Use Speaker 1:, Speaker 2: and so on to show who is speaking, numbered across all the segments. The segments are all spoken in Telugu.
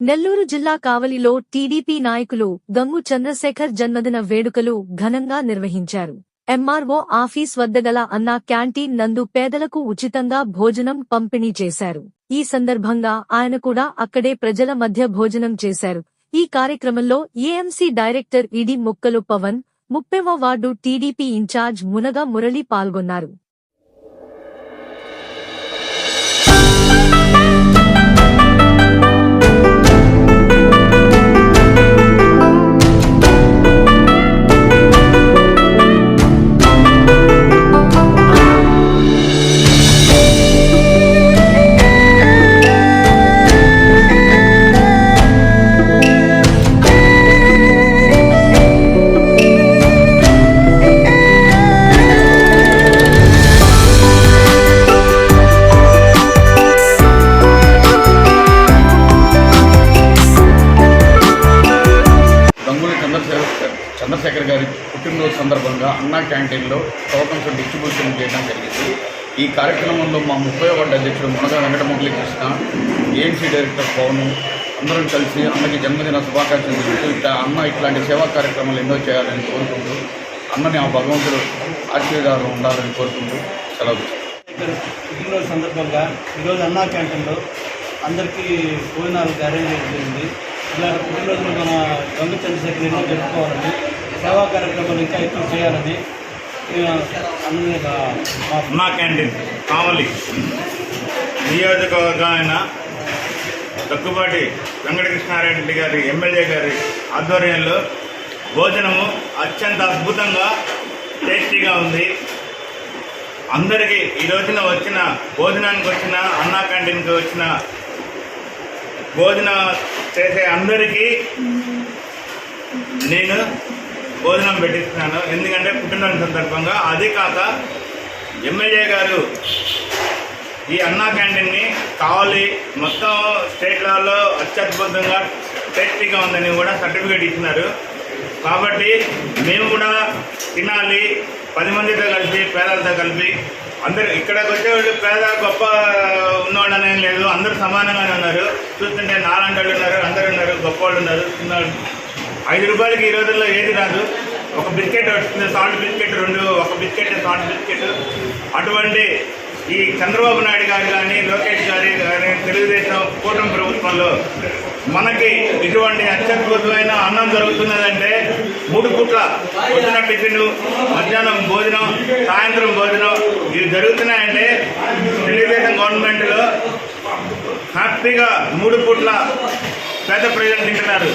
Speaker 1: నెల్లూరు జిల్లా కావలిలో టీడీపీ నాయకులు గంగు చంద్రశేఖర్ జన్మదిన వేడుకలు ఘనంగా నిర్వహించారు. ఎంఆర్ఓ ఆఫీస్ వద్ద గల అన్నా క్యాంటీన్ నందు పేదలకు ఉచితంగా భోజనం పంపిణీ చేశారు. ఈ సందర్భంగా ఆయన కూడా అక్కడే ప్రజల మధ్య భోజనం చేశారు. ఈ కార్యక్రమంలో ఏఎంసీ డైరెక్టర్ ఇడి ముక్కలు Pawan ముప్పెవ ward TDP in charge Munaga Murali పాల్గొన్నారు.
Speaker 2: చంద్రశేఖర్ చంద్రశేఖర్ గారి పుట్టినరోజు సందర్భంగా అన్నా క్యాంటీన్లో టోకన్స్ డిస్ట్రిబ్యూషన్ చేయడం జరిగింది. ఈ కార్యక్రమంలో మా ముప్పై వార్డు అధ్యక్షుడు మునగ వెంకటమురళి కృష్ణ ఏఎన్సీ డైరెక్టర్ పవన్ అందరం కలిసి అన్నకి జన్మదిన శుభాకాంక్షలు తెలుపుతూ ఇట్లా అన్న ఇట్లాంటి సేవా కార్యక్రమాలు ఎన్నో చేయాలని కోరుకుంటూ అన్నని ఆ భగవంతుడు ఆశీర్వాదాలు ఉండాలని కోరుకుంటూ సెలవు
Speaker 3: పుట్టినరోజు సందర్భంగా ఈరోజు అన్నా క్యాంటీన్లో అందరికీ భోజనాలు అరేంజ్ జరిగింది ఇలా పుట్టినరోజులు మన గంగ చంద్రశేఖర్ ఎన్నో జరుపుకోవాలని సేవా కార్యక్రమాలు ఇంకా ఎక్కువ చేయాలని అన్న
Speaker 4: అన్నా క్యాంటీన్ కామలి నియోజకవర్గం ఆయన దగ్గుబాటి వెంకటకృష్ణారెడ్డి గారి ఎమ్మెల్యే గారి ఆధ్వర్యంలో భోజనము అత్యంత అద్భుతంగా టేస్టీగా ఉంది. అందరికీ ఈ రోజున వచ్చిన భోజనానికి వచ్చిన అన్నా క్యాంటీన్కి వచ్చిన భోజన చేసే అందరికీ నేను భోజనం పెట్టిస్తున్నాను. ఎందుకంటే పుట్టినరోజు సందర్భంగా అదే కాక ఎమ్మెల్యే గారు ఈ అన్నా క్యాంటీన్ని కావాలి. మొత్తం స్టేట్ లెవెల్లో అత్యద్భుతంగా టేస్టీగా ఉందని కూడా సర్టిఫికేట్ ఇచ్చినారు. కాబట్టి మేము కూడా తినాలి. పది మందితో కలిపి పేదలతో కలిపి అందరు ఇక్కడికి వచ్చేవాళ్ళు పేద గొప్ప ఉన్నవాళ్ళు లేదు. అందరూ సమానంగానే ఉన్నారు. చూస్తుంటే నాలాంటి ఉన్నారు అందరు ఉన్నారు గొప్ప వాళ్ళు ఉన్నారు. చిన్నవాళ్ళు ఐదు రూపాయలకి ఈ రోజుల్లో ఏది రాదు. ఒక బిస్కెట్ వస్తుంది సాల్ట్ బిస్కెట్ రెండు ఒక బిస్కెట్ సాల్ట్ బిస్కెట్. అటువంటి ఈ చంద్రబాబు నాయుడు గారు కానీ లోకేష్ గారి కానీ తెలుగుదేశం కూటమి ప్రభుత్వంలో మనకి ఇటువంటి అత్యద్భుతమైన అన్నం జరుగుతున్నదంటే మూడు పూట్ల. పొద్దున టిఫిన్ మధ్యాహ్నం భోజనం సాయంత్రం భోజనం ఇవి జరుగుతున్నాయంటే తెలుగుదేశం గవర్నమెంట్లో హ్యాపీగా మూడు పూట్ల పేద ప్రజలు తింటున్నారు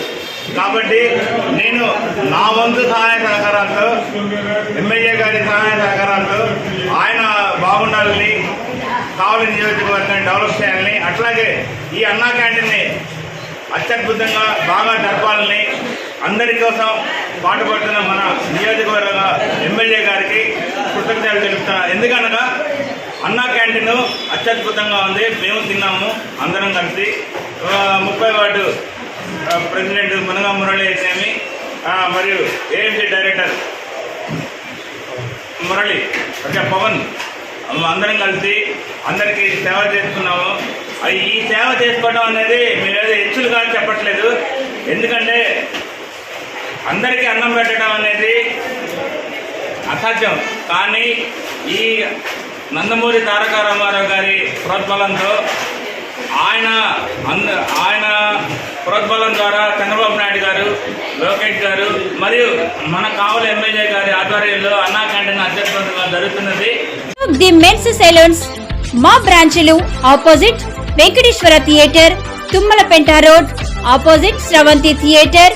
Speaker 4: కాబట్టి నేను నా వంతు సహాయ సహకారాలతో ఎమ్మెల్యే గారి సహాయ సహకారాలతో ఆయన బాగుండాలని కావలి నియోజకవర్గాన్ని డెవలప్ చేయాలని అట్లాగే ఈ అన్నా క్యాంటీన్ని అత్యద్భుతంగా బాగా జరపాలని అందరి కోసం పాటుపడుతున్న మన నియోజకవర్గ ఎమ్మెల్యే గారికి కృతజ్ఞతలు తెలుపుతున్నాను ఎందుకనగా అన్నా క్యాంటీన్ అత్యద్భుతంగా ఉంది. మేము తిన్నాము అందరం కలిసి. ముప్పై వార్డు ప్రెసిడెంట్ మునగా మురళి స్వామి మరియు ఏఎంసీ డైరెక్టర్ మురళి అంటే పవన్ అందరం కలిసి అందరికీ సేవ చేస్తున్నాము. ఈ సేవ చేసుకోవడం అనేది మీరేదో హెచ్చులుగా చెప్పట్లేదు. ఎందుకంటే అందరికీ అన్నం పెట్టడం అనేది అసాధ్యం. కానీ ఈ నందమూరి తారక రామారావు గారి ప్రోద్బలంతో ఆయన అంద ఆయన ప్రోద్బలం ద్వారా చంద్రబాబు నాయుడు గారు లోకేష్ గారు మరియు మన కావలి ఎమ్మెల్యే గారి ఆధ్వర్యంలో అన్నా క్యాంటీన్ అత్యద్భుతంగా జరుగుతున్నది.
Speaker 5: ది మెన్స్ సెలూన్స్ మా బ్రాంచ్లు opposite Venkateswara theatre Tummalapenta road opposite Sravanthi theatre